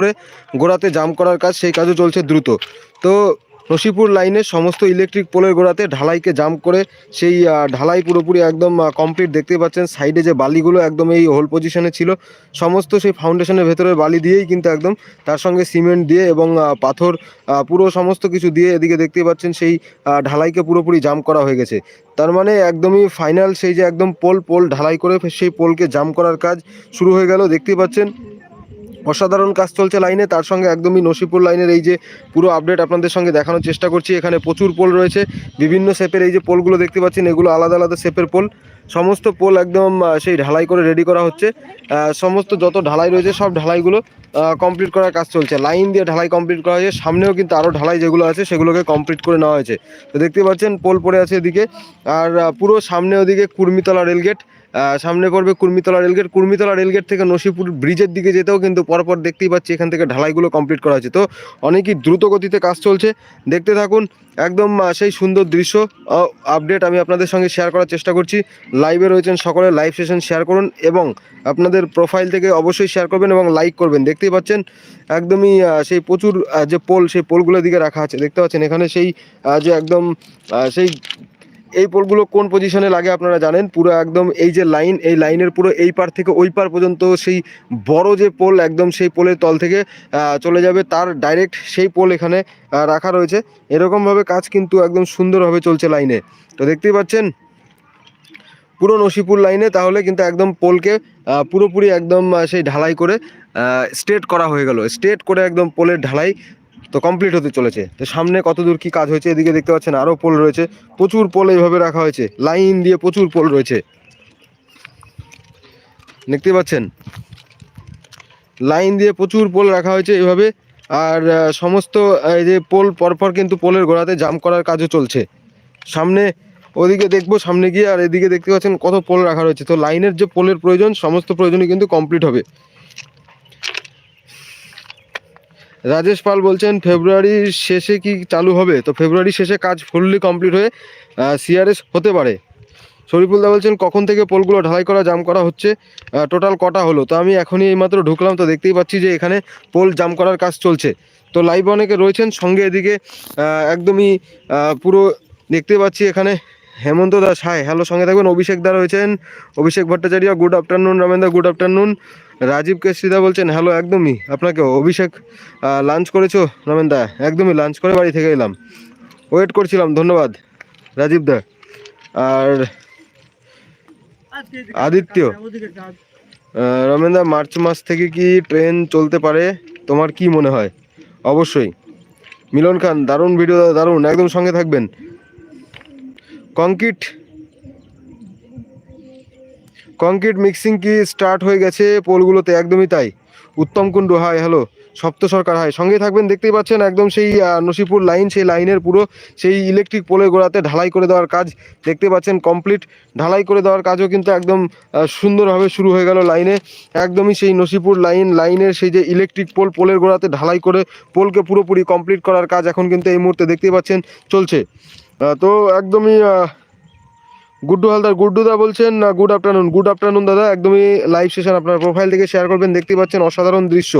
করে গোড়াতে জাম করার কাজ, সেই কাজও চলছে দ্রুত। তো নসিপুর লাইনে সমস্ত ইলেকট্রিক পোলের গোড়াতে ঢালাইকে জাম করে সেই ঢালাই পুরোপুরি একদম কমপ্লিট দেখতে পাচ্ছেন। সাইডে যে বালিগুলো একদম এই হোল পজিশনে ছিল, সমস্ত সেই ফাউন্ডেশনের ভেতরে বালি দিয়েই কিন্তু একদম তার সঙ্গে সিমেন্ট দিয়ে এবং পাথর পুরো সমস্ত কিছু দিয়ে এদিকে দেখতে পাচ্ছেন সেই ঢালাইকে পুরোপুরি জাম করা হয়ে গেছে। তার মানে একদমই ফাইনাল সেই যে একদম পোল পোল ঢালাই করে সেই পোলকে জাম করার কাজ শুরু হয়ে গেল। দেখতে পাচ্ছেন অসাধারণ কাজ চলছে লাইনে, তার সঙ্গে একদমই নসিপুর লাইনের এই যে পুরো আপডেট আপনাদের সঙ্গে দেখানোর চেষ্টা করছি। এখানে প্রচুর পোল রয়েছে, বিভিন্ন শেপের এই যে পোলগুলো দেখতে পাচ্ছেন, এগুলো আলাদা আলাদা শেপের পোল। সমস্ত পোল একদম সেই ঢালাই করে রেডি করা হচ্ছে। সমস্ত যত ঢালাই রয়েছে, সব ঢালাইগুলো কমপ্লিট করার কাজ চলছে। লাইন দিয়ে ঢালাই কমপ্লিট করা হয়েছে, সামনেও কিন্তু আরও ঢালাই যেগুলো আছে, সেগুলোকে কমপ্লিট করে নেওয়া হয়েছে। তো দেখতে পাচ্ছেন, পোল পড়ে আছে এদিকে। আর পুরো সামনে ওদিকে কুর্মিতলা রেলগেট সামনে পড়বে কুর্মিতলা রেলগেট। কুর্মিতলা রেলগেট থেকে নসিপুর ব্রিজের দিকে যেতেও কিন্তু পরপর দেখতেই পাচ্ছি এখান থেকে ঢালাইগুলো কমপ্লিট করা হয়েছে। তো অনেকই দ্রুত গতিতে কাজ চলছে। দেখতে থাকুন, একদম সেই সুন্দর দৃশ্য। আপডেট আমি আপনাদের সঙ্গে শেয়ার করার চেষ্টা করছি। লাইভে রয়েছেন সকলে লাইভ সেশন শেয়ার করুন এবং আপনাদের প্রোফাইল থেকে অবশ্যই শেয়ার করবেন এবং লাইক করবেন। দেখতেই পাচ্ছেন, একদমই সেই প্রচুর যে পোল, সেই পোলগুলোর দিকে রাখা আছে। দেখতে পাচ্ছেন, এখানে সেই যে একদম সেই এই পোলগুলো কোন পজিশনে লাগে আপনারা জানেন? পুরো একদম এই যে লাইন এই লাইনের পুরো এই পার থেকে ওই পার পর্যন্ত সেই বড় যে পোল, একদম সেই পোলের তল থেকে চলে যাবে। তার ডাইরেক্ট সেই পোল এখানে রাখা রয়েছে। এরকমভাবে কাজ কিন্তু একদম সুন্দরভাবে চলছে লাইনে তো দেখতেই পাচ্ছেন, পুরো নসিপুর লাইনে তাহলে কিন্তু একদম পোলকে পুরোপুরি একদম সেই ঢালাই করে স্ট্রেট করা হয়ে গেল। স্ট্রেট করে একদম পোলের ঢালাই তো কমপ্লিট হতে চলেছে। তো সামনে কত দূর কি কাজ হয়েছে এদিকে দেখতে পাচ্ছেন আরও পোল রয়েছে। প্রচুর পোল এইভাবে রাখা হয়েছে। লাইন দিয়ে প্রচুর পোল রয়েছে। দেখতে পাচ্ছেন? লাইন দিয়ে প্রচুর পোল রাখা হয়েছে এইভাবে। আর সমস্ত এই যে পোল, পরপর কিন্তু পোলের গোড়াতে জাম করার কাজও চলছে। সামনে, ওদিকে দেখব, সামনে গিয়ে আর এদিকে দেখতে পাচ্ছেন কত পোল রাখা রয়েছে। তো লাইনের যে পোলের প্রয়োজন, সমস্ত প্রয়োজনই কিন্তু কমপ্লিট হবে। রাজেশ পাল বলছেন ফেব্রুয়ারির শেষে কি চালু হবে? তো ফেব্রুয়ারি শেষে কাজ ফুললি কমপ্লিট হয়ে সিআরএস হতে পারে। শরীফুলদা বলছেন, কখন থেকে পোলগুলো ঢালাই করা, জাম করা হচ্ছে? টোটাল কটা হলো? তো আমি এখনই এইমাত্র ঢুকলাম, তো দেখতেই পাচ্ছি যে এখানে পোল জাম করার কাজ চলছে। তো লাইভ অনেকে রয়েছেন, সঙ্গে এদিকে একদমই পুরো দেখতে পাচ্ছি এখানে হেমন্ত দাস। হাই হ্যালো সঙ্গে থাকবেন অভিষেক দা রয়েছেন। Abhishek Bhattacharya good afternoon Ramen da good afternoon Rajib কেশরিদা বলছেন হ্যালো একদমই। আপনাকে অভিষেক লাঞ্চ করেছ? রমেন দা একদমই লাঞ্চ করে বাড়ি থেকে এলাম। ওয়েট করছিলাম ধন্যবাদ রাজীব দা। আর আদিত্য আহ, রমেন দা মার্চ মাস থেকে কি ট্রেন চলতে পারে? তোমার কি মনে হয়? অবশ্যই। মিলন খান দারুণ ভিডিও দারুণ একদম সঙ্গে থাকবেন। কংক্রিট কংক্রিট মিক্সিং কি স্টার্ট হয়ে গেছে? পোলগুলোতে একদমই তাই। উত্তম কুণ্ডু হাই হ্যালো সপ্ত সরকার হাই সঙ্গে থাকবেন, দেখতেই পাচ্ছেন, একদম সেই নসিপুর লাইন সেই লাইনের পুরো সেই ইলেকট্রিক পোলের গোড়াতে ঢালাই করে দেওয়ার কাজ দেখতে পাচ্ছেন কমপ্লিট ঢালাই করে দেওয়ার কাজও কিন্তু একদম সুন্দরভাবে শুরু হয়ে গেল লাইনে একদমই সেই নসিপুর লাইন লাইনের সেই যে ইলেকট্রিক পোল পোলের গোড়াতে ঢালাই করে পোলকে পুরোপুরি কমপ্লিট করার কাজ এখন কিন্তু এই মুহূর্তে দেখতেই পাচ্ছেন চলছে। তো একদমই গুড্ডু হালদার গুড্ডুদা বলছেন, না গুড আফটারনুন গুড আফটারনুন দাদা, একদমই লাইভ সেশন আপনার প্রোফাইল থেকে শেয়ার করবেন, দেখতে পাচ্ছেন অসাধারণ দৃশ্য।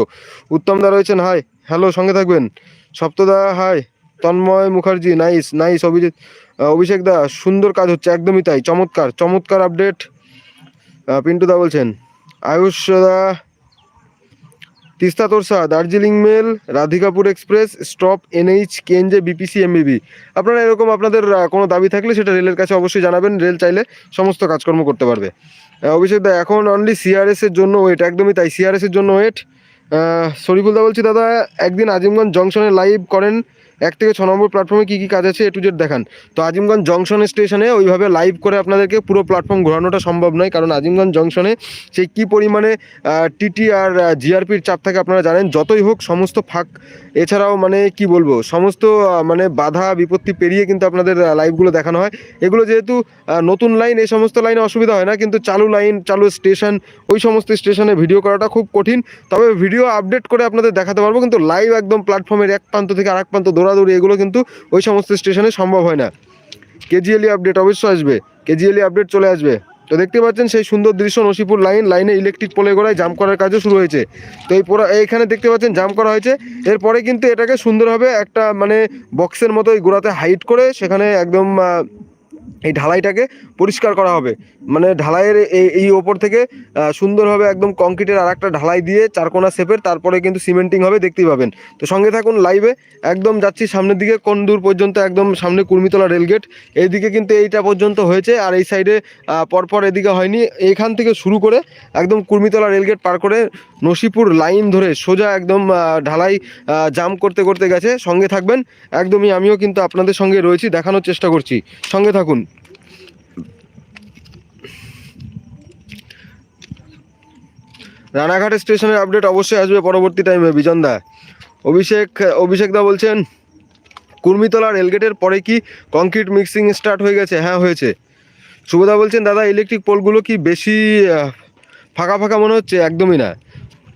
উত্তম দা রয়েছেন হাই হ্যালো সঙ্গে থাকবেন। সপ্তদা hi Tanmoy Mukherjee nice nice Abhijit Abhishek da, সুন্দর কাজ হচ্ছে, একদমই তাই, চমৎকার চমৎকার আপডেট পিন্টু দা বলছেন, Ayush da Teesta Torsa, Darjeeling mail, Radhikapur express, stop, NH, KNJ, BPC, MBB. আপনারা এরকম আপনাদের কোনো দাবি থাকলে সেটা রেলের কাছে অবশ্যই জানাবেন। রেল চাইলে সমস্ত কাজকর্ম করতে পারবে। অভিষেক দা, এখন অনলি সিআরএস এর জন্য ওয়েট একদমই তাই। সিআরএস এর জন্য ওয়েট শরীফুল দা বলছি, দাদা, একদিন আজিমগঞ্জ জংশনে লাইভ করেন এক থেকে ছ নম্বর প্ল্যাটফর্মে কী কী কাজ আছে এ টু জেড দেখান। তো আজিমগঞ্জ জংশন স্টেশনে ওইভাবে লাইভ করে আপনাদেরকে পুরো প্ল্যাটফর্ম ঘোরানোটা সম্ভব নয়, কারণ আজিমগঞ্জ জংশনে সেই কী পরিমাণে টিটি আর জিআরপির চাপ থাকে আপনারা জানেন, যতই হোক সমস্ত ফাঁক এছাড়াও মানে কি বলব, সমস্ত মানে বাধা বিপত্তি পেরিয়ে কিন্তু আপনাদের লাইভগুলো দেখানো হয়। এগুলো যেহেতু নতুন লাইন এই সমস্ত লাইনে অসুবিধা হয় না, কিন্তু চালু লাইন চালু স্টেশন ওই সমস্ত স্টেশনে ভিডিও করাটা খুব কঠিন। তবে ভিডিও আপডেট করে আপনাদের দেখাতে পারব, কিন্তু লাইভ একদম প্ল্যাটফর্মের এক প্রান্ত থেকে আরেক প্রান্ত দৌড়াদৌড়ি, এগুলো কিন্তু ওই সমস্ত স্টেশনে সম্ভব হয় না। কেজিএলই আপডেট অবশ্যই আসবে। কেজিএলই আপডেট চলে আসবে। তো দেখতে পাচ্ছেন সেই সুন্দর দৃশ্য নসিপুর লাইন, লাইনে ইলেকট্রিক পোলে গোড়ায় জাম করার কাজও শুরু হয়েছে। তো এই পুরো এইখানে দেখতে পাচ্ছেন জাম করা হয়েছে। এরপরে কিন্তু এটাকে সুন্দরভাবে একটা মানে বক্সের মতো গোড়াতে হাইট করে সেখানে একদম এই ঢালাইটাকে পরিষ্কার করা হবে। মানে ঢালাইয়ের এই এই ওপর থেকে সুন্দরভাবে একদম কংক্রিটের আর একটা ঢালাই দিয়ে চারকোনা শেপের, তারপরে কিন্তু সিমেন্টিং হবে, দেখতেই পাবেন। তো সঙ্গে থাকুন লাইভে, একদম যাচ্ছি সামনের দিকে কোন দূর পর্যন্ত একদম সামনে কুর্মিতলা রেলগেট এইদিকে কিন্তু এইটা পর্যন্ত হয়েছে, আর এই সাইডে পরপর এদিকে হয়নি। এইখান থেকে শুরু করে একদম কুর্মিতলা রেলগেট পার করে নসিপুর লাইন ধরে সোজা একদম ঢালাই জাম করতে করতে গেছে। সঙ্গে থাকবেন, একদমই আমিও কিন্তু আপনাদের সঙ্গে রয়েছি, দেখানোর চেষ্টা করছি। সঙ্গে থাকুন। রানাঘাট স্টেশনের আপডেট অবশ্যই আসবে পরবর্তী টাইমে বিজনদা অভিষেক অভিষেক দা বলছেন কুর্মিতলা রেলগেটের পরে কি কংক্রিট মিক্সিং স্টার্ট হয়ে গেছে? হ্যাঁ হয়েছে। শুভদা বলছেন, দাদা ইলেকট্রিক পোলগুলো কি বেশি ফাঁকা ফাঁকা মনে হচ্ছে? একদমই না।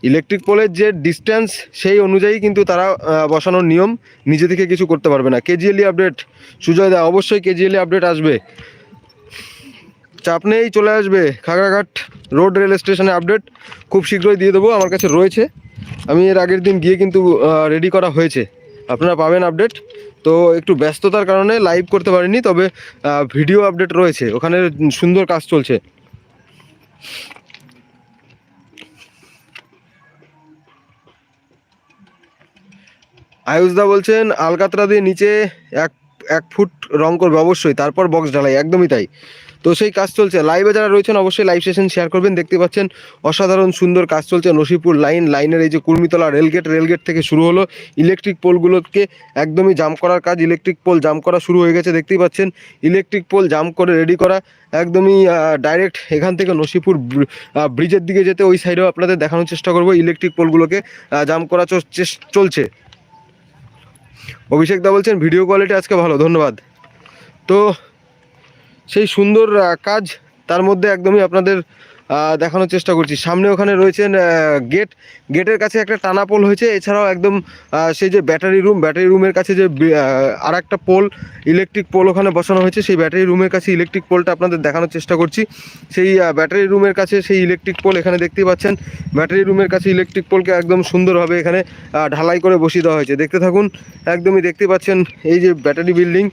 ইলেকট্রিক পোলের যে ডিস্টেন্স সেই অনুযায়ী কিন্তু তারা বসানোর নিয়ম নিজে থেকে কিছু করতে পারবে না। কেজিএলই আপডেট সুজয় দা, অবশ্যই কেজিএলই আপডেট আসবে। চাপ নেই, চলে আসবে খাগড়াঘাট রোড রেল স্টেশনে আপডেট খুব শীঘ্রই দিয়ে দেবো, আমার কাছে রয়েছে। আমি এর আগের দিন গিয়ে কিন্তু রেডি করা হয়েছে। আপনারা পাবেন আপডেট তো একটু ব্যস্ততার কারণে লাইভ করতে পারিনি, তবে ভিডিও আপডেট রয়েছে। ওখানে সুন্দর কাজ চলছে। আয়ুষদা বলছেন, আলকাতরা দিয়ে নিচে এক এক ফুট রং করবে, অবশ্যই। তারপর বক্স ঢালাই, একদমই তাই। তো সেই কাজ চলছে। লাইভে যারা রয়েছেন, অবশ্যই লাইভ সেশন শেয়ার করবেন। দেখতে পাচ্ছেন, অসাধারণ সুন্দর কাজ চলছে নসিপুর লাইন লাইনের এই যে কুর্মিতলা রেলগেট রেলগেট থেকে শুরু হলো। ইলেকট্রিক পোলগুলোকে একদমই জাম করার কাজ। ইলেকট্রিক পোল জাম করা শুরু হয়ে গেছে, দেখতেই পাচ্ছেন। ইলেকট্রিক পোল জাম করে রেডি করা, একদমই ডাইরেক্ট এখান থেকে নসিপুর ব্রিজের দিকে যেতে ওই সাইডেও আপনাদের দেখানোর চেষ্টা করব। ইলেকট্রিক পোলগুলোকে জাম করা চলছে। অভিষেক দা বলছেন ভিডিও কোয়ালিটি আজকে ভালো, ধন্যবাদ। তো সেই সুন্দর কাজ তার মধ্যে একদমই আপনাদের দেখানোর চেষ্টা করছি। সামনে ওখানে রয়েছেন গেট। গেটের কাছে একটা টানা পোল হয়েছে। এছাড়াও একদম সেই যে ব্যাটারি রুম, ব্যাটারি রুমের কাছে যে আর একটা পোল, ইলেকট্রিক পোল ওখানে বসানো হয়েছে। সেই ব্যাটারি রুমের কাছে ইলেকট্রিক পোলটা আপনাদের দেখানোর চেষ্টা করছি। সেই ব্যাটারি রুমের কাছে সেই ইলেকট্রিক পোল এখানে দেখতেই পাচ্ছেন। ব্যাটারি রুমের কাছে ইলেকট্রিক পোলকে একদম সুন্দরভাবে এখানে ঢালাই করে বসিয়ে দেওয়া হয়েছে। দেখতে থাকুন, একদমই দেখতে পাচ্ছেন এই যে ব্যাটারি বিল্ডিং।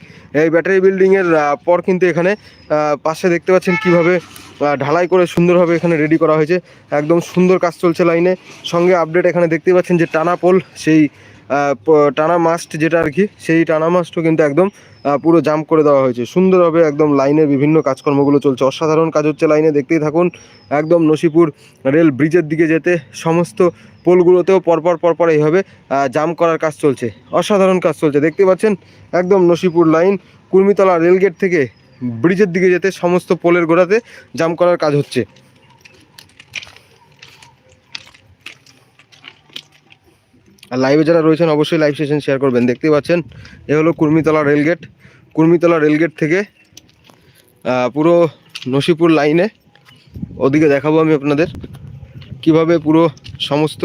এই ব্যাটারি বিল্ডিংয়ের পর কিন্তু এখানে পাশে দেখতে পাচ্ছেন কীভাবে ঢালাই করে সুন্দরভাবে এখানে রেডি করা হয়েছে। একদম সুন্দর কাজ চলছে লাইনে সঙ্গে আপডেট এখানে দেখতে পাচ্ছেন যে টানা পোল সেই টানা মাস্ট যেটা আর কি সেই টানা মাস্টও কিন্তু একদম পুরো জাম্প করে দেওয়া হয়েছে। সুন্দরভাবে একদম লাইনের বিভিন্ন কাজকর্মগুলো চলছে। অসাধারণ কাজ হচ্ছে লাইনে দেখতেই থাকুন। একদম নসিপুর রেল ব্রিজের দিকে যেতে সমস্ত পোলগুলোতেও পরপর পরপর এইভাবে আহ, জাম করার কাজ চলছে। অসাধারণ কাজ চলছে। দেখতে পাচ্ছেন একদম নসিপুর লাইন কুর্মিতলা রেলগেট থেকে ব্রিজের দিকে যেতে, সমস্ত পোলের গোড়াতে জাম করার কাজ হচ্ছে। আর লাইভে যারা রয়েছেন, অবশ্যই লাইভ সেশন শেয়ার করবেন। দেখতেই পাচ্ছেন, এ হলো কুর্মিতলা রেলগেট কুর্মিতলা রেলগেট থেকে পুরো নসিপুর লাইনে ওদিকে দেখাবো আমি আপনাদের, কীভাবে পুরো সমস্ত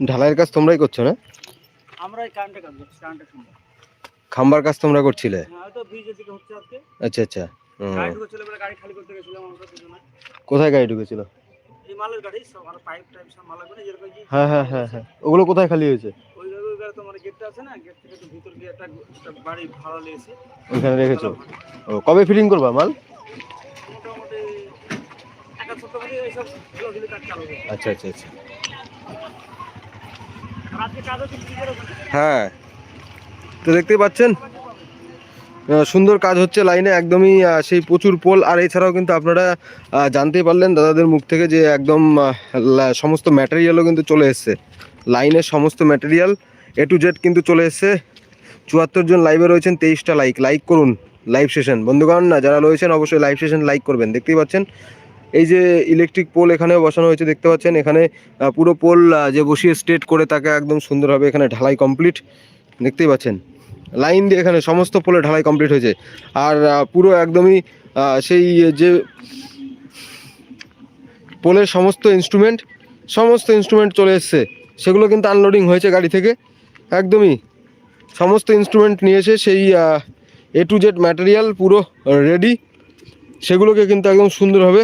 ঢালাইয়ের কাজ তোমরাই করছ না? আমরা এই কারেন্টের কাজ করছি কারেন্টের খাম্বার কাজ তোমরা করছিলে? হ্যাঁ আচ্ছা আচ্ছা। কোথায় গাড়ি ঢুকেছিল? এই মালের গাড়ি সব আর পাইপ টাইপ সব মাল লাগবে যেরকম হ্যাঁ হ্যাঁ হ্যাঁ হ্যাঁ। ওগুলো কোথায় খালি হয়েছে? ওই জায়গায় তোমার গেটটা আছে না? গেট থেকে ভিতর গিয়ে একটা একটা বাড়ি ভাড়া নিয়েছে। ওইখানে রেখেছো? ও কবে ফিটিং করবা মাল? আচ্ছা আচ্ছা আচ্ছা আর আজকে কাজ হচ্ছে ব্রিজের ওখানে হ্যাঁ। তো দেখতেই পাচ্ছেন? সুন্দর কাজ হচ্ছে লাইনে একদমই সেই প্রচুর পোল। আর এছাড়াও কিন্তু আপনারা জানতেই পারলেন দাদাদের মুখ থেকে যে একদম সমস্ত ম্যাটেরিয়ালও কিন্তু চলে এসছে। লাইনের সমস্ত ম্যাটেরিয়াল এ টু জেড কিন্তু চলে এসছে। চুয়াত্তর জন লাইভে রয়েছেন, তেইশটা লাইক লাইক করুন লাইভ সেশন বন্ধুগণ না যারা রয়েছেন অবশ্যই লাইভ সেশন লাইক করবেন। দেখতেই পাচ্ছেন? এই যে ইলেকট্রিক পোল এখানেও বসানো হয়েছে, দেখতে পাচ্ছেন? এখানে পুরো পোল যে বসিয়ে স্ট্রেট করে তাকে একদম সুন্দরভাবে এখানে ঢালাই কমপ্লিট দেখতেই পাচ্ছেন? লাইন দিয়ে এখানে সমস্ত পোলে ঢালাই কমপ্লিট হয়েছে। আর পুরো একদমই সেই যে পোলের সমস্ত ইনস্ট্রুমেন্ট সমস্ত ইনস্ট্রুমেন্ট চলে এসছে। সেগুলো কিন্তু আনলোডিং হয়েছে গাড়ি থেকে। একদমই, সমস্ত ইনস্ট্রুমেন্ট নিয়েছে সেই এ টু জেড ম্যাটেরিয়াল পুরো রেডি সেগুলোকে কিন্তু একদম সুন্দরভাবে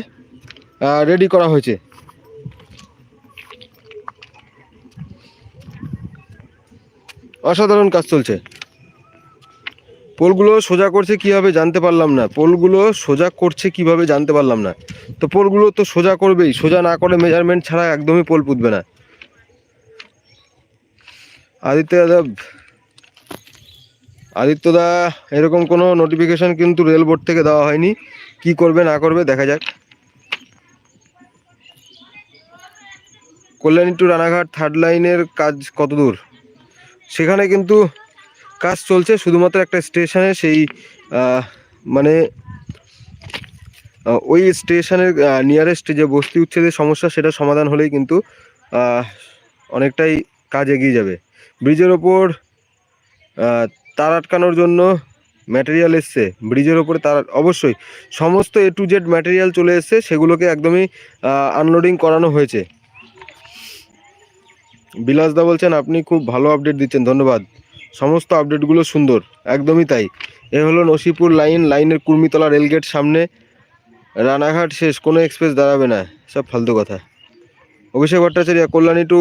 রেডি করা হয়েছে। অসাধারণ কাজ চলছে। পোলগুলো সোজা করছে কীভাবে জানতে পারলাম না। পোলগুলো সোজা করছে কীভাবে জানতে পারলাম না। তো পোলগুলো তো সোজা করবেই, সোজা না করে মেজারমেন্ট ছাড়া একদমই পোল পুঁতবে না। আদিত্য দাদা আদিত্যদা এরকম কোনো নোটিফিকেশন কিন্তু রেল বোর্ড থেকে দেওয়া হয়নি। কি করবে না করবে দেখা যাক। কল্যাণী টু রানাঘাট থার্ড লাইনের কাজ কত দূর সেখানে কিন্তু কাজ চলছে, শুধুমাত্র একটা স্টেশনে সেই মানে ওই স্টেশনের নিয়ারেস্ট যে বস্তি উচ্ছেদের সমস্যা, সেটা সমাধান হলেই কিন্তু অনেকটাই কাজ এগিয়ে যাবে। ব্রিজের ওপর তার আটকানোর জন্য ম্যাটেরিয়াল এসছে। ব্রিজের ওপরে তার, অবশ্যই সমস্ত এ টু জেড ম্যাটেরিয়াল চলে এসছে, সেগুলোকে একদমই আনলোডিং করানো হয়েছে। বিলাসদা বলছেন, আপনি খুব ভালো আপডেট দিচ্ছেন, ধন্যবাদ। সমস্ত আপডেটগুলো সুন্দর, একদমই তাই। এ হলো নসিপুর লাইন, লাইনের কুর্মিতলা রেলগেট সামনে, রানাঘাট শেষ, কোনো এক্সপ্রেস দাঁড়াবে না, সব ফালতু কথা। অভিষেক ভট্টাচার্য, কল্যাণী টু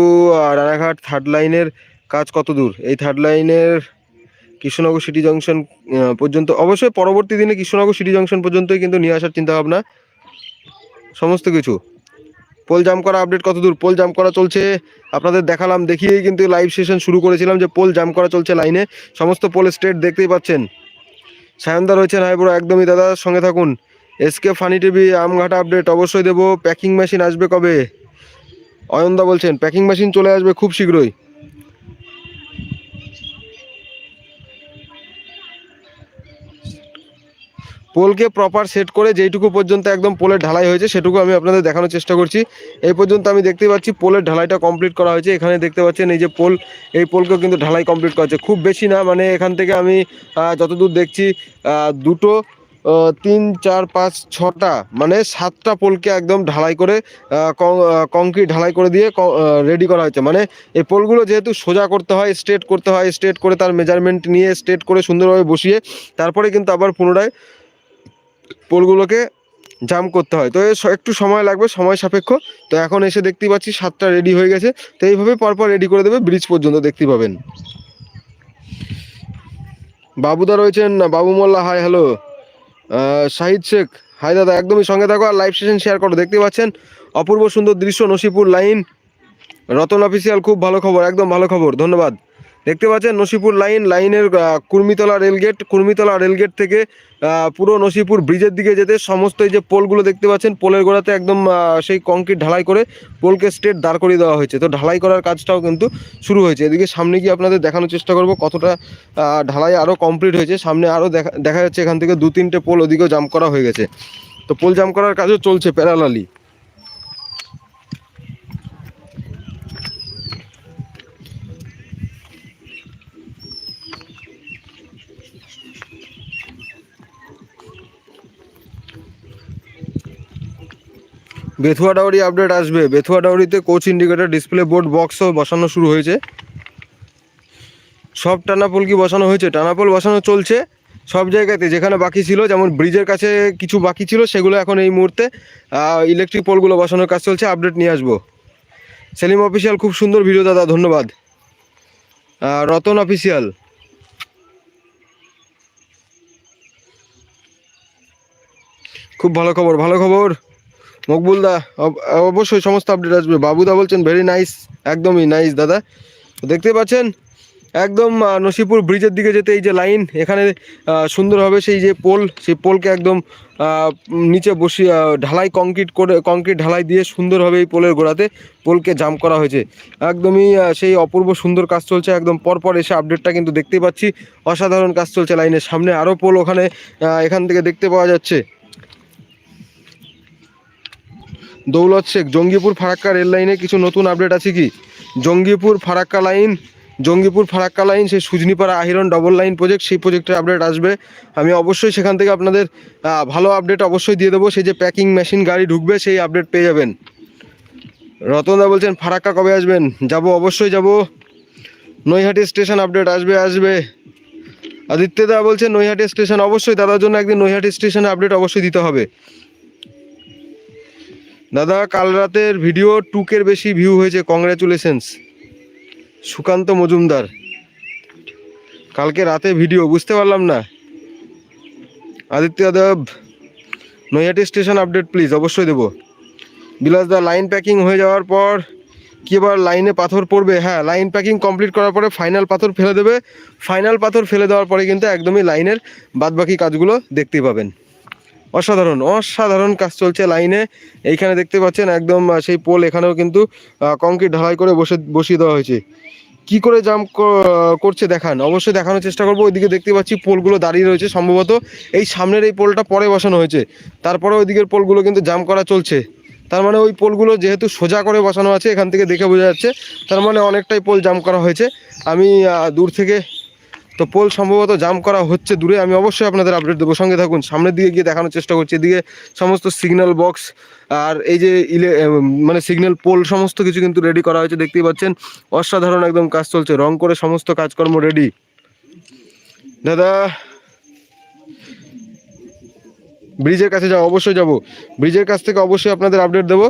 রানাঘাট থার্ড লাইনের কাজ কত দূর? এই থার্ড লাইনের কৃষ্ণনগর সিটি জংশন পর্যন্ত, অবশ্যই পরবর্তী দিনে কৃষ্ণনগর সিটি জংশন পর্যন্তই কিন্তু নিয়ে আসার চিন্তাভাবনা, সমস্ত কিছু। পোল জাম করা আপডেট কত দূর পোল জাম করা চলছে। আপনাদের দেখালাম, দেখিয়েই কিন্তু লাইভ সেশন শুরু করেছিলাম যে পোল জাম করা চলছে লাইনে সমস্ত পোল স্টেট দেখতেই পাচ্ছেন। সায়নদা রয়েছেন হাই বড় একদমই দাদা, সঙ্গে থাকুন। SK funny TV Amghata update অবশ্যই দেবো। প্যাকিং মেশিন আসবে কবে? অয়ন্দা বলছেন প্যাকিং মেশিন চলে আসবে খুব শীঘ্রই। পোলকে প্রপার সেট করে যেইটুকু পর্যন্ত একদম পোলের ঢালাই হয়েছে, সেটুকু আমি আপনাদের দেখানোর চেষ্টা করছি। এই পর্যন্ত আমি দেখতে পাচ্ছি পোলের ঢালাইটা কমপ্লিট করা হয়েছে। এখানে দেখতে পাচ্ছেন এই যে পোল, এই পোলকেও কিন্তু ঢালাই কমপ্লিট করা হয়েছে। খুব বেশি না মানে এখান থেকে আমি যতদূর দেখছি দুটো তিন, চার, পাঁচ, ছটা মানে সাতটা পোলকে একদম ঢালাই করে কংক্রিট ঢালাই করে দিয়ে রেডি করা হয়েছে। মানে এই পোলগুলো যেহেতু সোজা করতে হয় স্ট্রেট করতে হয় স্ট্রেট করে তার মেজারমেন্ট নিয়ে স্ট্রেট করে সুন্দরভাবে বসিয়ে, তারপরে কিন্তু আবার পুনরায় পোলগুলোকে জাম করতে হয়। তো একটু সময় লাগবে, সময় সাপেক্ষ। তো এখন এসে দেখতেই পাচ্ছি, সাতটা রেডি হয়ে গেছে। তো এইভাবে পরপর রেডি করে দেবে ব্রিজ পর্যন্ত দেখতে পাবেন। বাবুদা রয়েছেন, Babu Molla hi hello Shahid Sheikh hi দাদা, একদমই সঙ্গে থাকো আর লাইভ সেশন শেয়ার করো দেখতে পাচ্ছেন। অপূর্ব সুন্দর দৃশ্য, নসিপুর লাইন রতন অফিসিয়াল খুব ভালো খবর, একদম ভালো খবর, ধন্যবাদ। দেখতে পাচ্ছেন নসিপুর লাইন, লাইনের কুর্মিতলা রেলগেট কুর্মিতলা রেলগেট থেকে পুরো নসিপুর ব্রিজের দিকে যেতে সমস্ত এই যে পোলগুলো দেখতে পাচ্ছেন, পোলের গোড়াতে একদম সেই কংক্রিট ঢালাই করে পোলকে স্ট্রেট দাঁড় করিয়ে দেওয়া হয়েছে। তো ঢালাই করার কাজটাও কিন্তু শুরু হয়েছে। এদিকে সামনে গিয়ে আপনাদের দেখানোর চেষ্টা করব কতটা ঢালাই আরও কমপ্লিট হয়েছে। সামনে আরও দেখা দেখা যাচ্ছে এখান থেকে দু তিনটে পোল ওদিকেও জাম করা হয়ে গেছে। তো পোল জাম করার কাজও চলছে প্যারালালি বেথুয়া ডাউরি আপডেট আসবে। বেথুয়া ডাউরিতে কোচ ইন্ডিকেটর ডিসপ্লে বোর্ড বক্সও বসানো শুরু হয়েছে। সব টানাপোল কি বসানো হয়েছে। টানাপোল বসানো চলছে সব জায়গাতে। যেখানে বাকি ছিল, যেমন ব্রিজের কাছে কিছু বাকি ছিল, সেগুলো এখন এই মুহূর্তে ইলেকট্রিক পোলগুলো বসানোর কাজ চলছে। আপডেট নিয়ে আসব। সেলিম অফিসিয়াল খুব সুন্দর ভিডিও দাদা, ধন্যবাদ। রতন অফিসিয়াল খুব ভালো খবর ভালো খবর। মকবুলদা, অব- অবশ্যই সমস্ত আপডেট আসবে। বাবুদা বলছেন ভেরি নাইস একদমই নাইস দাদা। দেখতে পাচ্ছেন, একদম নসিপুর ব্রিজের দিকে যেতে এই যে লাইন এখানে সুন্দরভাবে সেই যে পোল, সেই পোলকে একদম নিচে বসিয়ে ঢালাই কংক্রিট করে কংক্রিট ঢালাই দিয়ে সুন্দরভাবে এই পোলের গোড়াতে। পোলকে জাম করা হয়েছে। একদমই সেই অপূর্ব সুন্দর কাজ চলছে, একদম পরপর এসে আপডেটটা কিন্তু দেখতে পাচ্ছি। অসাধারণ কাজ চলছে লাইনের সামনে। আরও পোল ওখানে এখান থেকে দেখতে পাওয়া যাচ্ছে। দৌলত শেখ, জঙ্গিপুর ফারাক্কা রেল লাইনে কিছু নতুন আপডেট আছে কি? জঙ্গিপুর ফারাক্কা লাইন, জঙ্গিপুর ফারাক্কা লাইন, সেই Sujnipara Ahiran double line project সেই প্রজেক্টের আপডেট আসবে। আমি অবশ্যই সেখান থেকে আপনাদের ভালো আপডেট অবশ্যই দিয়ে দেবো। সেই যে প্যাকিং মেশিন গাড়ি ঢুকবে, সেই আপডেট পেয়ে যাবেন। রতনদা বলছেন, ফারাক্কা কবে আসবেন? যাব, অবশ্যই যাব। নৈহাটি স্টেশন আপডেট আসবে আসবে। আদিত্যদা বলছেন, নৈহাটি স্টেশন অবশ্যই, দাদার জন্য একদিন নৈহাটি স্টেশনে আপডেট অবশ্যই দিতে হবে। দাদা, কাল রাতের ভিডিও টুকের বেশি ভিউ হয়েছে কংগ্রাচুলেশনস সুকান্ত মজুমদার। কালকে রাতে ভিডিও বুঝতে পারলাম না। Aditya Yadav Naihati station update please অবশ্যই দেবো। বিলাস দা লাইন প্যাকিং হয়ে যাওয়ার পর, কি এবার লাইনে পাথর পড়বে? হ্যাঁ লাইন প্যাকিং কমপ্লিট করার পরে ফাইনাল পাথর ফেলে দেবে। ফাইনাল পাথর ফেলে দেওয়ার পরে কিন্তু একদমই লাইনের বাদবাকি কাজগুলো দেখতেই পাবেন। অসাধারণ অসাধারণ কাজ চলছে লাইনে। এইখানে দেখতে পাচ্ছেন একদম সেই পোল এখানেও কিন্তু কংক্রিট ঢালাই করে বসে, বসিয়ে দেওয়া হয়েছে। কি করে জাম করছে দেখান? অবশ্যই দেখানোর চেষ্টা করব। ওইদিকে দেখতে পাচ্ছি পোলগুলো দাঁড়িয়ে রয়েছে সম্ভবত। এই সামনের এই পোলটা পরে বসানো হয়েছে। তারপরে ওইদিকের পোলগুলো কিন্তু জাম করা চলছে। তার মানে ওই পোলগুলো যেহেতু সোজা করে বসানো আছে, এখান থেকে দেখে বোঝা যাচ্ছে, তার মানে অনেকটাই পোল জাম করা হয়েছে। আমি দূর থেকে তো পোল সম্ভবত জাম করা হচ্ছে দূরে। আমি অবশ্যই আপনাদের আপডেট দেবো। সঙ্গে থাকুন, সামনের দিকে গিয়ে দেখানোর চেষ্টা করছি। এদিকে সমস্ত সিগন্যাল বক্স আর এই যে ইলে মানে সিগন্যাল পোল সমস্ত কিছু কিন্তু রেডি করা হয়েছে, দেখতেই পাচ্ছেন। অসাধারণ একদম কাজ চলছে। রং করে সমস্ত কাজকর্ম রেডি দাদা, ব্রিজের কাছে যাও, অবশ্যই যাব। ব্রিজের কাছ থেকে অবশ্যই আপনাদের আপডেট দেবো।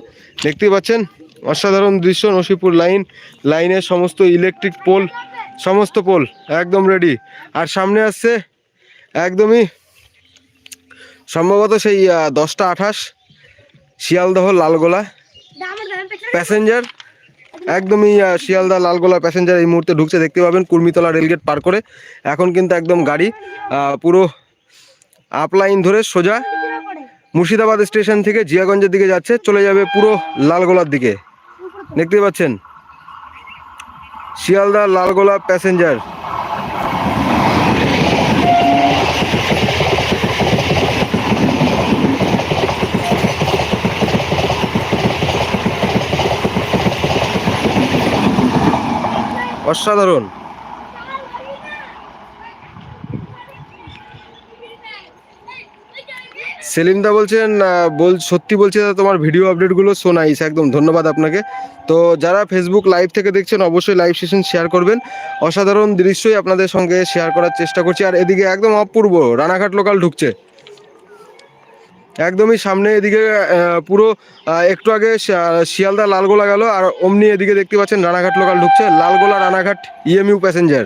দেখতেই পাচ্ছেন, অসাধারণ দৃশ্য নসিপুর লাইন লাইনের সমস্ত ইলেকট্রিক পোল সমস্ত পোল একদম রেডি আর সামনে আসছে একদমই সম্ভবত সেই দশটা আঠাশ শিয়ালদহ লালগোলা প্যাসেঞ্জার। একদমই শিয়ালদা লালগোলা প্যাসেঞ্জার এই মুহূর্তে ঢুকছে। দেখতে পাবেন কুর্মিতলা রেলগেট পার করে। এখন কিন্তু একদম গাড়ি পুরো আপলাইন ধরে সোজা মুর্শিদাবাদ স্টেশন থেকে জিয়াগঞ্জের দিকে যাচ্ছে। চলে যাবে পুরো লালগোলার দিকে। দেখতে পাচ্ছেন? শিয়ালদা লালগোলা প্যাসেঞ্জার। অসাধারণ। সেলিমদা বলছেন বল, সত্যি বলছি তোমার ভিডিও আপডেটগুলো সো নাইস একদম ধন্যবাদ আপনাকে। তো যারা ফেসবুক লাইভ থেকে দেখছেন, অবশ্যই লাইভ সেশন শেয়ার করবেন। অসাধারণ দৃশ্যই আপনাদের সঙ্গে শেয়ার করার চেষ্টা করছি। আর এদিকে একদম অপূর্ব, রানাঘাট লোকাল ঢুকছে। একদমই সামনে এদিকে পুরো একটু আগে শিয়ালদা লালগোলা গেল। আর অমনি এদিকে দেখতে পাচ্ছেন রানাঘাট লোকাল ঢুকছে। Lalgola Ranaghat E EMU passenger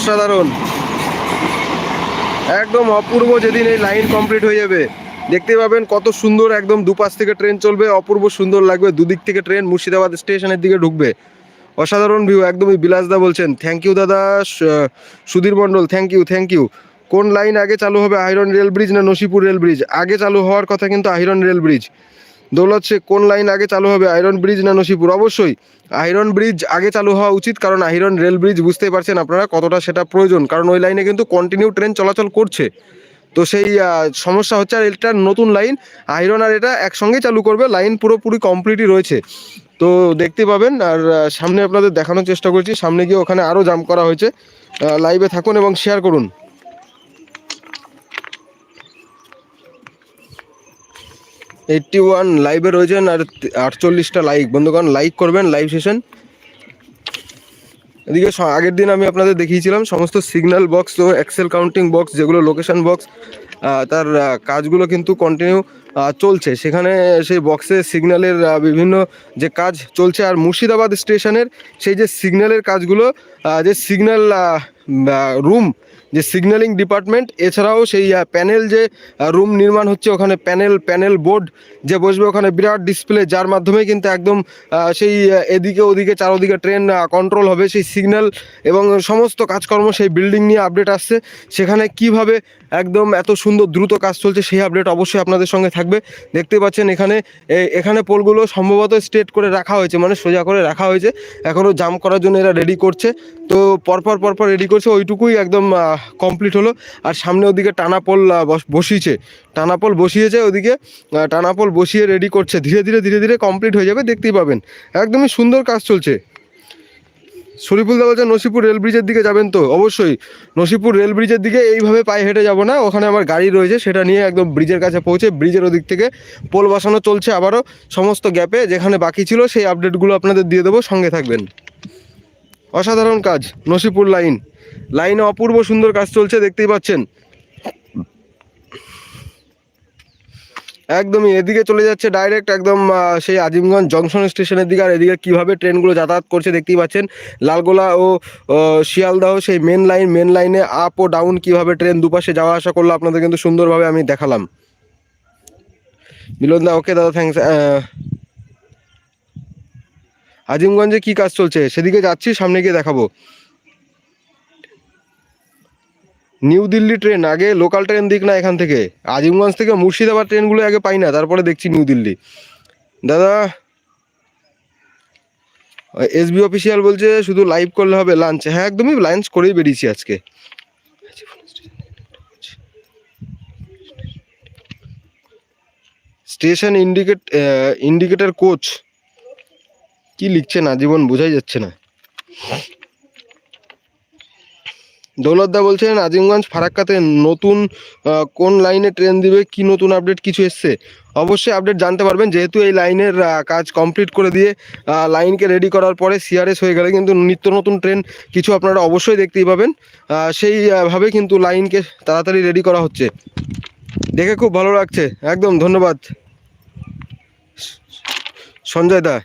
অসাধারণ। একদম অপূর্ব যেদিন এই লাইন কমপ্লিট হয়ে যাবে। দেখতে পাবেন কত সুন্দর একদম দুপাশ থেকে ট্রেন চলবে, অপূর্ব সুন্দর লাগবে। দুদিক থেকে ট্রেন মুর্শিদাবাদ স্টেশনের দিকে ঢুকবে। অসাধারণ ভিউ একদমই বিলাসদা বলছেন। থ্যাংক ইউ দাদা Sudhir Mondal. Thank you thank you কোন লাইন আগে চালু হবে? আইরন রেল ব্রিজ না নসিপুর রেল ব্রিজ আগে চালু হওয়ার কথা কিন্তু iron rail bridge Daulat Sheikh কোন লাইন আগে চালু হবে আয়রন ব্রিজ না নসিপুর অবশ্যই আয়রন ব্রিজ আগে চালু হওয়া উচিত, কারণ আয়রন রেল ব্রিজ বুঝতেই পারছেন আপনারা কতটা সেটা প্রয়োজন, কারণ ওই লাইনে কিন্তু কন্টিনিউ ট্রেন চলাচল করছে। তো সেই সমস্যা হচ্ছে আর এটা নতুন লাইন আয়রন আর এটা একসঙ্গে চালু করবে, লাইন পুরোপুরি কমপ্লিটই রয়েছে। তো দেখতে পাবেন, আর সামনে আপনাদের দেখানোর চেষ্টা করছি, সামনে গিয়ে ওখানে আরও জাম করা হয়েছে। লাইভে থাকুন এবং শেয়ার করুন। এইটটি ওয়ান লাইভে রয়েছেন আর আটচল্লিশটা লাইক বন্ধুগণ লাইক করবেন লাইভ সেশন এদিকে আগের দিন আমি আপনাদের দেখিয়েছিলাম, সমস্ত সিগন্যাল বক্স ও এক্সেল কাউন্টিং বক্স যেগুলো লোকেশন বক্স তার কাজগুলো কিন্তু কন্টিনিউ চলছে। সেখানে সেই বক্সে সিগন্যালের বিভিন্ন যে কাজ চলছে, আর মুর্শিদাবাদ স্টেশনের সেই যে সিগন্যালের কাজগুলো যে সিগন্যাল রুম যে সিগন্যালিং ডিপার্টমেন্ট এছাড়াও সেই প্যানেল যে রুম নির্মাণ হচ্ছে, ওখানে প্যানেল প্যানেল বোর্ড যে বসবে, ওখানে বিরাট ডিসপ্লে যার মাধ্যমে কিন্তু একদম সেই এদিকে ওদিকে, চারোদিকে ট্রেন কন্ট্রোল হবে, সেই সিগন্যাল এবং সমস্ত কাজকর্ম সেই বিল্ডিং নিয়ে আপডেট আসছে। সেখানে কীভাবে একদম এত সুন্দর দ্রুত কাজ চলছে, সেই আপডেট অবশ্যই আপনাদের সঙ্গে থাকবে। দেখতে পাচ্ছেন এখানে এখানে পোলগুলো সম্ভবত স্ট্রেট করে রাখা হয়েছে মানে সোজা করে রাখা হয়েছে। এখনও জাম করার জন্য এরা রেডি করছে। তো পরপর পরপর রেডি করছে, ওইটুকুই একদম কমপ্লিট হলো। আর সামনে ওদিকে টানা পোল বস- বসিয়েছে। টানা পোল বসিয়েছে ওদিকে টানা পোল বসিয়ে রেডি করছে। ধীরে ধীরে ধীরে ধীরে কমপ্লিট হয়ে যাবে, দেখতেই পাবেন। একদমই সুন্দর কাজ চলছে। শরীফুলদা বলছেন নসিপুর রেল ব্রিজের দিকে যাবেন তো? অবশ্যই। নসিপুর রেল ব্রিজের দিকে এইভাবে পায়ে হেঁটে যাব না। ওখানে আমার গাড়ি রয়েছে, সেটা নিয়ে একদম ব্রিজের কাছে পৌঁছে ব্রিজের ওদিক থেকে পোল বসানো চলছে আবারও সমস্ত গ্যাপে। যেখানে বাকি ছিল সেই আপডেটগুলো আপনাদের দিয়ে দেবো, সঙ্গে থাকবেন। অসাধারণ কাজ, নসিপুর লাইন। লাইনে অপূর্ব সুন্দর কাজ চলছে, দেখতেই পাচ্ছেন। একদমই, এদিকে চলে যাচ্ছে ডাইরেক্ট একদম সেই আজিমগঞ্জ জংশন স্টেশনের দিকে, আর এদিকে কীভাবে ট্রেনগুলো যাতায়াত করছে দেখতেই পাচ্ছেন। লালগোলা ও শিয়ালদাহ, সেই মেন লাইন মেন লাইনে আপ ও ডাউন কীভাবে ট্রেন দুপাশে যাওয়া আসা করল আপনাদের কিন্তু সুন্দরভাবে আমি দেখালাম। মিলন দা ওকে দাদা থ্যাংকস আজিমগঞ্জে কি কাজ চলছে? সেদিকে যাচ্ছি, সামনে গিয়ে দেখাবো। নিউ দিল্লি ট্রেন আগে লোকাল ট্রেন দিক না এখান থেকে। আজিমগঞ্জ থেকে মুর্শিদাবাদ ট্রেনগুলো আগে পাই না, তারপরে দেখছি নিউ দিল্লি দাদা এসবি অফিসিয়াল বলছে শুধু লাইভ করলে হবে লাঞ্চ হ্যাঁ একদমই লাঞ্চ করেই বেরিয়েছি আজকে। স্টেশন ইন্ডিকেট ইন্ডিকেটার কোচ কি লিখছে না, জীবন বোঝাই যাচ্ছে না। দৌলতদা বলছেন আজিমগঞ্জ ফারাক্কাতে নতুন কোন লাইনে ট্রেন দিবে? কি নতুন আপডেট কিছু এসছে? অবশ্যই আপডেট জানতে পারবেন যেহেতু এই লাইনের কাজ কমপ্লিট করে দিয়ে লাইনকে রেডি করার পরে সিআরএস হয়ে গেলে কিন্তু নিত্য নতুন ট্রেন কিছু আপনারা অবশ্যই দেখতেই পাবেন। আহ, সেই আহ, ভাবে কিন্তু লাইনকে তাড়াতাড়ি রেডি করা হচ্ছে। দেখে খুব ভালো লাগছে। একদম ধন্যবাদ। সঞ্জয় দা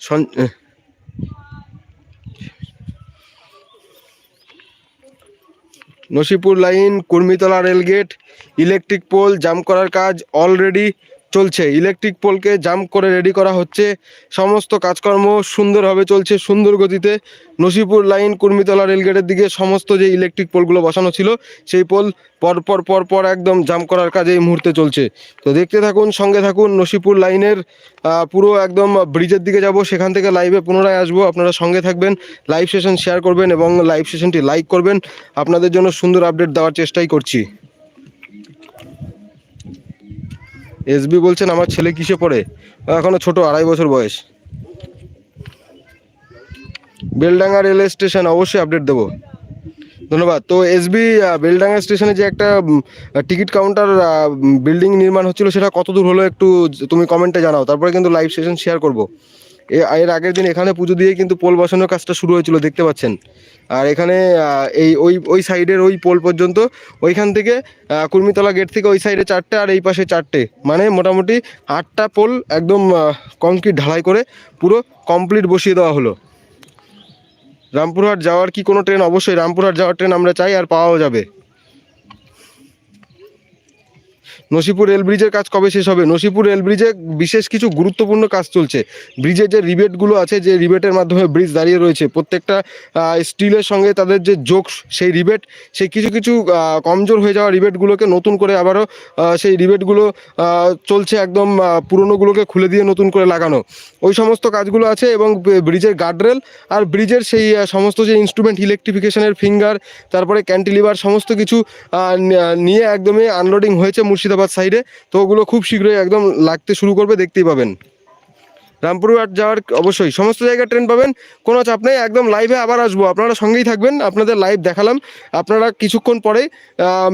সন- Nasipur line Kurmitala rail gate electric pole jam করার কাজ অলরেডি চলছে। ইলেকট্রিক পোলকে জাম করে রেডি করা হচ্ছে। সমস্ত কাজকর্ম সুন্দরভাবে চলছে, সুন্দর গতিতে। নসিপুর লাইন, কুর্মিতলা রেলগেটের দিকে সমস্ত যে ইলেকট্রিক পোলগুলো বসানো ছিল, সেই পোল পর পর পর পর একদম জাম করার কাজ এই মুহূর্তে চলছে। তো দেখতে থাকুন, সঙ্গে থাকুন, নসিপুর লাইনের পুরো একদম ব্রিজের দিকে যাব। সেখান থেকে লাইভে পুনরায় আসব। আপনারা সঙ্গে থাকবেন, লাইভ সেশন শেয়ার করবেন এবং লাইভ সেশনটি লাইক করবেন। আপনাদের জন্য সুন্দর আপডেট দেওয়ার চেষ্টাই করছি। এসবি বলছেন, আমার ছেলে কিসে পড়ে? এখনও ছোট, আড়াই বছর বয়স। বেলডাঙ্গা রেল স্টেশন, অবশ্যই আপডেট দেবো। ধন্যবাদ। তো এসবি বেলডাঙ্গা স্টেশনে যে একটা টিকিট কাউন্টার বিল্ডিং নির্মাণ হচ্ছিল, সেটা কত দূর হলো একটু, তুমি কমেন্টে জানাও। তারপরে কিন্তু লাইভ সেশন শেয়ার করব। এর আগের দিন এখানে পুজো দিয়ে কিন্তু পোল বসানোর কাজটা শুরু হয়েছিল, দেখতে পাচ্ছেন। আর এখানে এই, ওই ওই সাইডের ওই পোল পর্যন্ত, ওইখান থেকে কুর্মিতলা গেট থেকে ওই সাইডে চারটে আর এই পাশে চারটে। মানে মোটামুটি আটটা পোল একদম কংক্রিট ঢালাই করে পুরো কমপ্লিট বসিয়ে দেওয়া হলো। রামপুরহাট যাওয়ার কি কোনো ট্রেন? অবশ্যই রামপুরহাট যাওয়ার ট্রেন আমরা চাই আর পাওয়াও যাবে। নসিপুর রেল ব্রিজের কাজ কবে শেষ হবে? নসিপুর রেল ব্রিজে বিশেষ কিছু গুরুত্বপূর্ণ কাজ চলছে। ব্রিজের যে রিবেটগুলো আছে, যে রিবেটের মাধ্যমে ব্রিজ দাঁড়িয়ে রয়েছে, প্রত্যেকটা স্টিলের সঙ্গে তাদের যে যোগ, সেই রিবেট সেই কিছু কিছু কমজোর হয়ে যাওয়া রিবেটগুলোকে নতুন করে আবারও সেই রিবেটগুলো চলছে একদম পুরনোগুলোকে খুলে দিয়ে নতুন করে লাগানো। ওই সমস্ত কাজগুলো আছে এবং ব্রিজের গার্ডরেল আর ব্রিজের সেই সমস্ত যে ইনস্ট্রুমেন্ট ইলেকট্রিফিকেশনের ফিঙ্গার তারপরে ক্যান্টিলিভার সমস্ত কিছু নিয়ে একদমই আনলোডিং হয়েছে মুর্শিদাবাদ সাইডে তো ওগুলো খুব শীঘ্রই একদম লাগতে শুরু করবে দেখতেই পাবেন। রামপুরহাট যাওয়ার অবশ্যই সমস্ত জায়গায় ট্রেন পাবেন, কোনো চাপ নেই, একদম লাইভে আবার আসব। আপনারা সঙ্গেই থাকবেন, আপনাদের লাইভ দেখালাম। আপনারা কিছুক্ষণ পরেই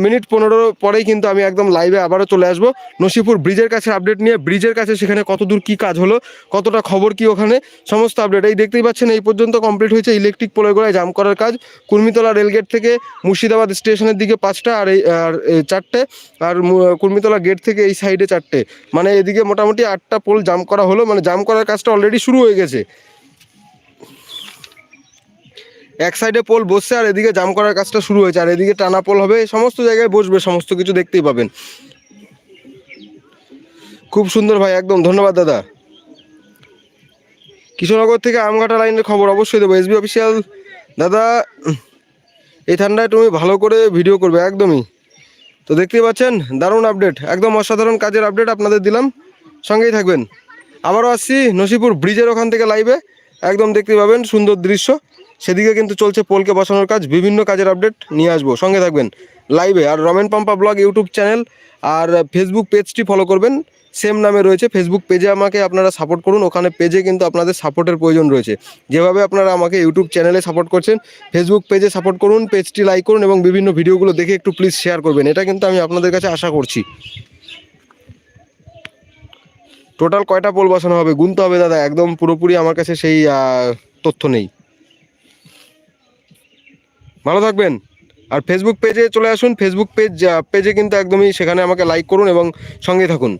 মিনিট পনেরো পরেই কিন্তু আমি একদম লাইভে আবারও চলে আসব। নসিপুর ব্রিজের কাছে আপডেট নিয়ে, ব্রিজের কাছে সেখানে কত দূর কী কাজ হলো, কতটা খবর কি ওখানে, সমস্ত আপডেট এই দেখতেই পাচ্ছেন, এই পর্যন্ত কমপ্লিট হয়েছে ইলেকট্রিক পোলের গোড়ায় জাম করার কাজ। কুর্মিতলা রেলগেট থেকে মুর্শিদাবাদ স্টেশনের দিকে পাঁচটা আর এই, আর চারটে, আর কুর্মিতলা গেট থেকে এই সাইডে চারটে। মানে এদিকে মোটামুটি আটটা পোল জাম করা হলো মানে জাম করার কাজটা অলরেডি শুরু হয়ে গেছে। এক সাইডে পোল বসছে আর এদিকে জাম করার কাজটা শুরু হয়েছে। আর এদিকে টানা পোল হবে, সমস্ত জায়গায় বসবে, সমস্ত কিছু দেখতেই পাবেন। খুব সুন্দর ভাই, একদম। ধন্যবাদ, দাদা। কিশোরনগর থেকে আমঘাটা লাইনের খবর অবশ্যই দেবো। এসবি অফিসিয়াল দাদা, এই ঠান্ডায় তুমি ভালো করে ভিডিও করবে, একদমই। তো দেখতেই পাচ্ছেন, দারুণ আপডেট একদম অসাধারণ কাজের আপডেট আপনাদের দিলাম। সঙ্গেই থাকবেন। আবারও আসছি নসিপুর ব্রিজের ওখান থেকে লাইভে একদম দেখতে পাবেন সুন্দর দৃশ্য। সেদিকে কিন্তু চলছে পোলকে বসানোর কাজ, বিভিন্ন কাজের আপডেট নিয়ে আসব। সঙ্গে থাকবেন লাইভে আর Ramen Pampa blog, YouTube channel আর ফেসবুক পেজটি ফলো করবেন। সেম নামে রয়েছে ফেসবুক পেজে আমাকে আপনারা সাপোর্ট করুন। ওখানে পেজে কিন্তু আপনাদের সাপোর্টের প্রয়োজন রয়েছে। যেভাবে আপনারা আমাকে ইউটিউব চ্যানেলে সাপোর্ট করছেন ফেসবুক পেজে সাপোর্ট করুন পেজটি লাইক করুন এবং বিভিন্ন ভিডিওগুলো দেখে একটু প্লিজ শেয়ার করবেন। এটা কিন্তু আমি আপনাদের কাছে আশা করছি। টোটাল কয়টা পোল বসানো হবে? গুনতে হবে দাদা, একদম পুরোপুরি আমার কাছে সেই তথ্য নেই। ভালো থাকবেন। আর ফেসবুক পেজে চলে আসুন। ফেসবুক পেজ পেজে কিন্তু একদমই সেখানে আমাকে লাইক করুন এবং সঙ্গে থাকুন।